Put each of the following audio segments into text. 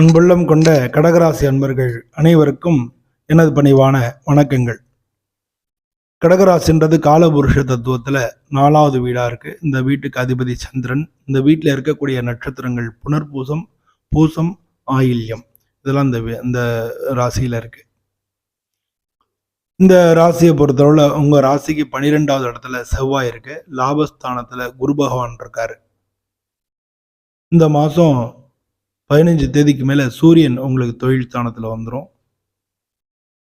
அன்புள்ளம் கொண்ட கடகராசி அன்பர்கள் அனைவருக்கும் எனது பணிவான வணக்கங்கள். கடகராசின்றது காலபுருஷ தத்துவத்தில் நாலாவது வீடாக இருக்குது இந்த வீட்டுக்கு அதிபதி சந்திரன் இந்த வீட்டில் இருக்கக்கூடிய நட்சத்திரங்கள் புனர்பூசம் பூசம் ஆயில்யம். இதெல்லாம் இந்த இந்த ராசியில் இருக்குது இந்த ராசியை பொறுத்தளவில் உங்கள் ராசிக்கு பனிரெண்டாவது இடத்துல செவ்வாய் இருக்கு. லாபஸ்தானத்தில் குரு பகவான் இருக்காரு. இந்த மாதம் பதினஞ்சு தேதிக்கு மேலே சூரியன் உங்களுக்கு தொழில் ஸ்தானத்தில் வந்துடும்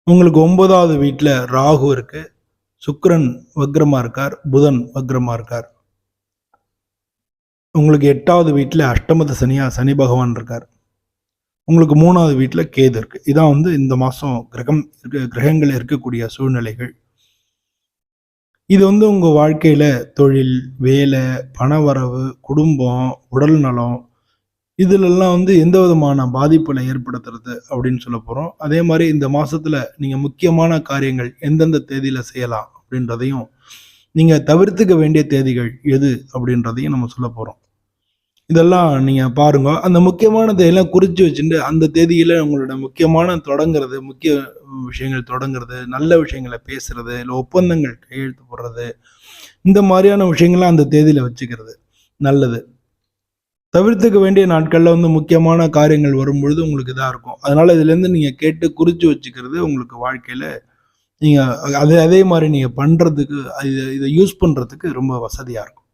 உங்களுக்கு ஒன்பதாவது வீட்டில் ராகு இருக்கு. சுக்கரன் வக்ரமாக இருக்கார். புதன் வக்ரமாக இருக்கார். உங்களுக்கு எட்டாவது வீட்டில் அஷ்டமத சனியாக சனி பகவான் இருக்கார். உங்களுக்கு மூணாவது வீட்டில் கேது இருக்கு. இதான் வந்து இந்த மாதம் கிரகம் இருக்க கிரகங்கள் இருக்கக்கூடிய சூழ்நிலைகள். இது வந்து உங்கள் வாழ்க்கையில் தொழில் வேலை பணவரவு குடும்பம் உடல் நலம் இதிலெல்லாம் வந்து எந்த விதமான பாதிப்புகளை ஏற்படுத்துறது அப்படின்னு சொல்ல போகிறோம் அதே மாதிரி இந்த மாதத்தில் நீங்கள் முக்கியமான காரியங்கள் எந்தெந்த தேதியில் செய்யலாம் அப்படின்றதையும் நீங்கள் தவிர்த்துக்க வேண்டிய தேதிகள் எது அப்படின்றதையும் நம்ம சொல்ல போகிறோம் இதெல்லாம் நீங்கள் பாருங்க. அந்த முக்கியமான தேதியெல்லாம் குறித்து வச்சுட்டு அந்த தேதியில் உங்களோட முக்கியமான தொடங்குறது முக்கிய விஷயங்கள் தொடங்குறது நல்ல விஷயங்களை பேசுறது இல்லை ஒப்பந்தங்கள் கையெழுத்து போடுறது இந்த மாதிரியான விஷயங்கள்லாம் அந்த தேதியில் வச்சுக்கிறது நல்லது. தவிர்த்துக்க வேண்டிய நாட்களில் வந்து முக்கியமான காரியங்கள் வரும்பொழுது உங்களுக்கு இதாக இருக்கும். அதனால இதுலேருந்து நீங்கள் கேட்டு குறித்து வச்சுக்கிறது உங்களுக்கு வாழ்க்கையில் நீங்கள் அதே அதே மாதிரி நீங்கள் பண்ணுறதுக்கு இது இதை யூஸ் பண்ணுறதுக்கு ரொம்ப வசதியாக இருக்கும்.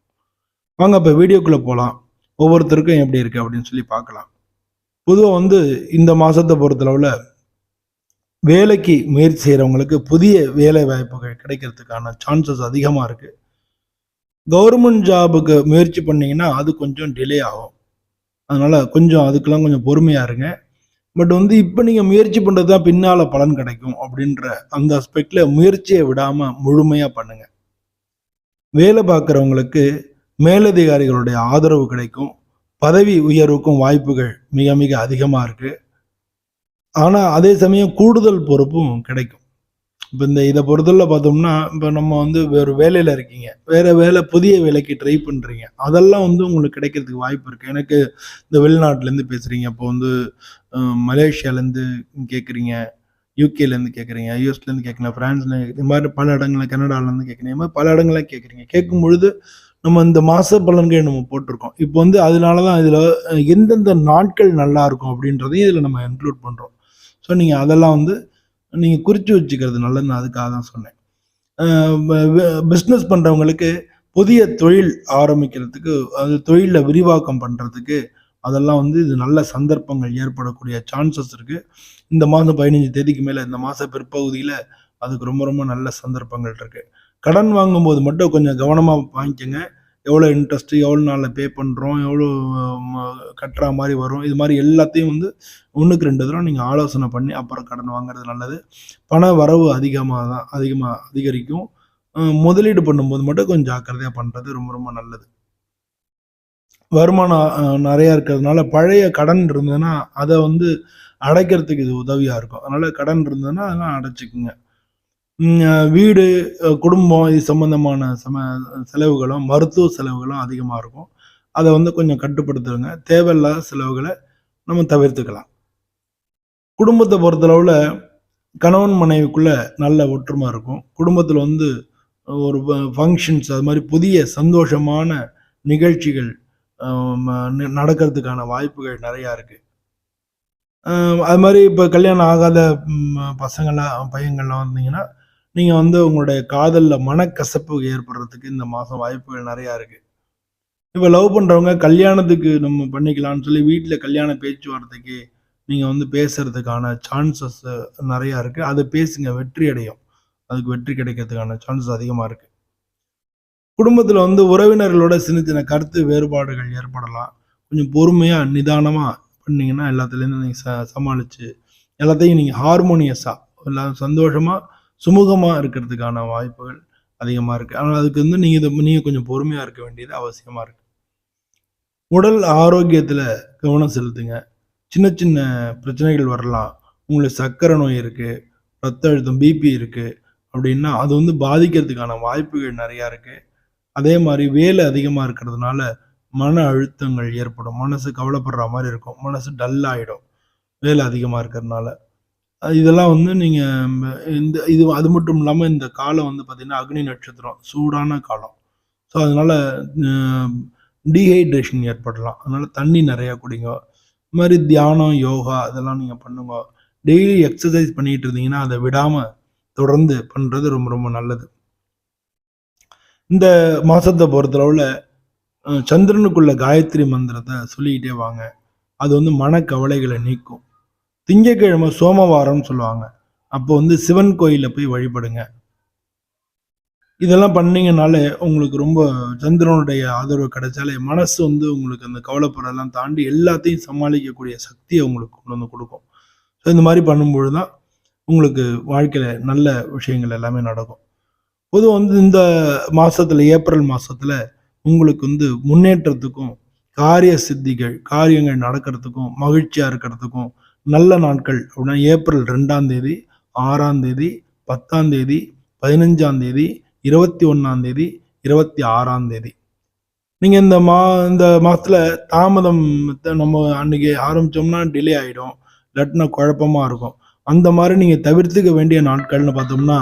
வாங்க இப்போ வீடியோக்குள்ளே போகலாம் ஒவ்வொருத்தருக்கும் எப்படி இருக்கு அப்படின்னு சொல்லி பார்க்கலாம். பொதுவாக வந்து இந்த மாதத்தை பொறுத்தளவுல வேலைக்கு முயற்சி செய்கிறவங்களுக்கு புதிய வேலை வாய்ப்புகள் கிடைக்கிறதுக்கான சான்சஸ் அதிகமாக இருக்குது கவர்மெண்ட் ஜாபுக்கு முயற்சி பண்ணீங்கன்னா அது கொஞ்சம் டிலே ஆகும். அதனால கொஞ்சம் அதுக்கெல்லாம் கொஞ்சம் பொறுமையா இருங்க. பட் வந்து இப்போ நீங்கள் முயற்சி பண்ணுறது தான் பின்னால் பலன் கிடைக்கும் அப்படின்ற அந்த அஸ்பெக்டில் முயற்சியை விடாமல் முழுமையாக பண்ணுங்கள் வேலை பார்க்குறவங்களுக்கு மேலதிகாரிகளுடைய ஆதரவு கிடைக்கும். பதவி உயர்வுக்கும் வாய்ப்புகள் மிக மிக அதிகமாக இருக்குது ஆனால் அதே சமயம் கூடுதல் பொறுப்பும் கிடைக்கும். இப்போ இந்த இதை பொறுத்தவரை பார்த்தோம்னா இப்போ நம்ம வந்து வேறு வேலையில் இருக்கீங்க. வேறு வேலை புதிய வேலைக்கு ட்ரை பண்ணுறீங்க அதெல்லாம் வந்து உங்களுக்கு கிடைக்கிறதுக்கு வாய்ப்பு இருக்குது எனக்கு இந்த வெளிநாட்டிலேருந்து பேசுகிறீங்க இப்போ வந்து மலேசியாலேருந்து கேட்குறீங்க யூகேலேருந்து கேட்குறீங்க யூஎஸ்லேருந்து கேட்குறீங்க ஃப்ரான்ஸ்ல இது மாதிரி பல இடங்களில் கனடாலேருந்து கேட்குறீங்க இது மாதிரி பல இடங்களில் கேட்குறீங்க கேட்கும் பொழுது நம்ம இந்த மாத பலன்கள் நம்ம போட்டிருக்கோம். இப்போ வந்து அதனால தான் இதில் எந்தெந்த நாட்கள் நல்லா இருக்கும் அப்படின்றதையும் இதில் நம்ம இன்க்ளூட் பண்ணுறோம் ஸோ நீங்கள் அதெல்லாம் வந்து நீங்கள் குறித்து வச்சுக்கிறது நல்லது நான் அதுக்காக தான் சொன்னேன். பிஸ்னஸ் பண்ணுறவங்களுக்கு புதிய தொழில் ஆரம்பிக்கிறதுக்கு அது தொழிலில் விரிவாக்கம் பண்ணுறதுக்கு அதெல்லாம் வந்து இது நல்ல சந்தர்ப்பங்கள் ஏற்படக்கூடிய சான்சஸ் இருக்குது இந்த மாதம் பதினஞ்சு தேதிக்கு மேலே இந்த மாத பிற்பகுதியில் அதுக்கு ரொம்ப ரொம்ப நல்ல சந்தர்ப்பங்கள் இருக்குது கடன் வாங்கும்போது மட்டும் கொஞ்சம் கவனமாக வாங்கிக்கோங்க. எவ்வளோ இன்ட்ரெஸ்ட்டு எவ்வளோ நாளில் பே பண்ணுறோம் எவ்வளோ கட்டுற மாதிரி வரும். இது மாதிரி எல்லாத்தையும் வந்து ஒன்றுக்கு ரெண்டு தடவை நீங்கள் ஆலோசனை பண்ணி அப்புறம் கடன் வாங்குறது நல்லது. பண வரவு அதிகமாக தான் அதிகமாக அதிகரிக்கும். முதலீடு பண்ணும்போது மட்டும் கொஞ்சம் ஜாக்கிரதையாக பண்ணுறது ரொம்ப ரொம்ப நல்லது. வருமானம் நிறையா இருக்கிறதுனால பழைய கடன் இருந்ததுன்னா அதை வந்து அடைக்கிறதுக்கு இது உதவியாக இருக்கும். அதனால் கடன் இருந்ததுன்னா அதெல்லாம் அடைச்சிக்குங்க. வீடு குடும்பம் இது சம்பந்தமான சம செலவுகளும் மருத்துவ செலவுகளும் அதிகமாக இருக்கும். அதை வந்து கொஞ்சம் கட்டுப்படுத்துருங்க தேவையில்லாத செலவுகளை நம்ம தவிர்த்துக்கலாம். குடும்பத்தை பொறுத்தளவில் கணவன் மனைவிக்குள்ளே நல்ல ஒற்றுமை இருக்கும். குடும்பத்தில் வந்து ஒரு ஃபங்க்ஷன்ஸ் அது மாதிரி புதிய சந்தோஷமான நிகழ்ச்சிகள் நடக்கிறதுக்கான வாய்ப்புகள் நிறையா இருக்குது அது மாதிரி இப்போ கல்யாணம் ஆகாத பசங்களாக பசங்களாம் பையங்கள்லாம் வந்தீங்கன்னா நீங்கள் வந்து உங்களுடைய காதலில் மனக்கசப்பு ஏற்படுறதுக்கு இந்த மாதம் வாய்ப்புகள் நிறையா இருக்கு. இப்போ லவ் பண்ணுறவங்க கல்யாணத்துக்கு நம்ம பண்ணிக்கலாம்னு சொல்லி வீட்டில் கல்யாண பேச்சுவார்த்தைக்கு நீங்கள் வந்து பேசுறதுக்கான சான்சஸ் நிறையா இருக்கு. அதை பேசுங்க வெற்றி அடையும். அதுக்கு வெற்றி கிடைக்கிறதுக்கான சான்சஸ் அதிகமாக இருக்கு. குடும்பத்தில் வந்து உறவினர்களோட சின்ன சின்ன கருத்து வேறுபாடுகள் ஏற்படலாம். கொஞ்சம் பொறுமையாக நிதானமாக பண்ணீங்கன்னா எல்லாத்துலேருந்து நீங்கள் ச சமாளித்து எல்லாத்தையும் நீங்கள் ஹார்மோனியஸாக எல்லாம் சந்தோஷமாக சுமூகமாக இருக்கிறதுக்கான வாய்ப்புகள் அதிகமாக இருக்குது ஆனால் அதுக்கு வந்து நீங்கள் இதை நீங்கள் கொஞ்சம் பொறுமையாக இருக்க வேண்டியது அவசியமாக இருக்குது உடல் ஆரோக்கியத்தில் கவனம் செலுத்துங்க. சின்ன சின்ன பிரச்சனைகள் வரலாம். உங்களுக்கு சர்க்கரை நோய் இருக்குது ரத்த அழுத்தம் பிபி இருக்குது அப்படின்னா அது வந்து பாதிக்கிறதுக்கான வாய்ப்புகள் நிறையா இருக்குது அதே மாதிரி வேலை அதிகமாக இருக்கிறதுனால மன அழுத்தங்கள் ஏற்படும். மனசு கவலைப்படுற மாதிரி இருக்கும். மனசு டல் ஆகிடும் வேலை அதிகமாக இருக்கிறதுனால. இதெல்லாம் வந்து நீங்கள் இந்த இது அது மட்டும் இல்லாமல் இந்த காலம் வந்து பார்த்திங்கன்னா அக்னி நட்சத்திரம் சூடான காலம். ஸோ அதனால் டீஹைட்ரேஷன் ஏற்படலாம். அதனால் தண்ணி நிறையா குடிங்க. இது மாதிரி தியானம் யோகா இதெல்லாம் நீங்கள் பண்ணுங்க. டெய்லி எக்ஸசைஸ் பண்ணிட்டு இருந்தீங்கன்னா அதை விடாமல் தொடர்ந்து பண்ணுறது ரொம்ப ரொம்ப நல்லது. இந்த மாதத்தை பொறுத்தளவில் சந்திரனுக்குள்ள காயத்ரி மந்திரத்தை சொல்லிக்கிட்டே வாங்க. அது வந்து மனக்கவலைகளை நீக்கும். திங்கக்கிழமை சோமவாரம்னு சொல்லுவாங்க. அப்போ வந்து சிவன் கோயிலில் போய் வழிபடுங்க. இதெல்லாம் பண்ணீங்கனாலே உங்களுக்கு ரொம்ப சந்திரனுடைய ஆதரவு கிடைச்சாலே மனசு வந்து உங்களுக்கு அந்த கவலைப்படுறதெல்லாம் தாண்டி எல்லாத்தையும் சமாளிக்கக்கூடிய சக்தியை உங்களுக்கு கொண்டு வந்து கொடுக்கும். ஸோ இந்த மாதிரி பண்ணும்பொழுது தான் உங்களுக்கு வாழ்க்கையில் நல்ல விஷயங்கள் எல்லாமே நடக்கும். பொதுவாக வந்து இந்த மாதத்தில் ஏப்ரல் மாதத்தில் உங்களுக்கு வந்து முன்னேற்றத்துக்கும் காரிய சித்திகள் காரியங்கள் நடக்கிறதுக்கும் மகிழ்ச்சியாக இருக்கிறதுக்கும் நல்ல நாட்கள். அப்படின்னா ஏப்ரல் ரெண்டாம் தேதி ஆறாம் தேதி பத்தாம் தேதி பதினஞ்சாம் தேதி இருபத்தி ஒன்றாம் தேதி இருபத்தி ஆறாம் தேதி. நீங்கள் இந்த மா இந்த மாதத்தில் தாமதம் நம்ம அன்னைக்கு ஆரம்பித்தோம்னா டிலே ஆகிடும் இல்லாட்டினா குழப்பமாக இருக்கும். அந்த மாதிரி நீங்கள் தவிர்த்துக்க வேண்டிய நாட்கள்னு பார்த்தோம்னா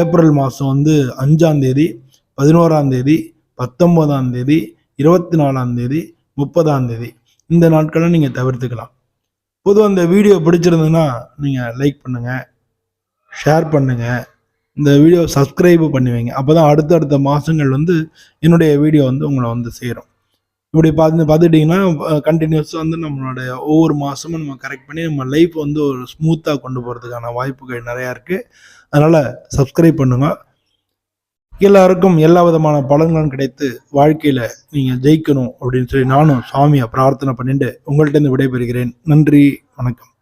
ஏப்ரல் மாதம் வந்து அஞ்சாம் தேதி பதினோராம் தேதி பத்தொம்போதாம் தேதி இருபத்தி நாலாம் தேதி முப்பதாம் தேதி. இந்த நாட்களை நீங்கள் தவிர்த்துக்கலாம். பொதுவாக இந்த வீடியோ பிடிச்சிருந்ததுன்னா நீங்கள் லைக் பண்ணுங்கள் ஷேர் பண்ணுங்கள் இந்த வீடியோ சப்ஸ்கிரைப் பண்ணி வைங்க. அப்போ தான் அடுத்தடுத்த மாதங்கள் வந்து என்னுடைய வீடியோ வந்து உங்களை வந்து சேரும். இப்படி பார்த்து பார்த்துட்டிங்கன்னா கண்டினியூஸாக வந்து நம்மளுடைய ஒவ்வொரு மாதமும் நம்ம கரெக்ட் பண்ணி நம்ம லைஃப் வந்து ஒரு ஸ்மூத்தாக கொண்டு போகிறதுக்கான வாய்ப்புகள் நிறையா இருக்குது அதனால் சப்ஸ்கிரைப் பண்ணுங்கள் எல்லாருக்கும் எல்லா விதமான பலன்களும் கிடைத்து வாழ்க்கையில் நீங்கள் ஜெயிக்கணும் அப்படின்னு சொல்லி நானும் சாமியை பிரார்த்தனை பண்ணிட்டு உங்கள்கிட்ட இருந்து விடைபெறுகிறேன். நன்றி வணக்கம்.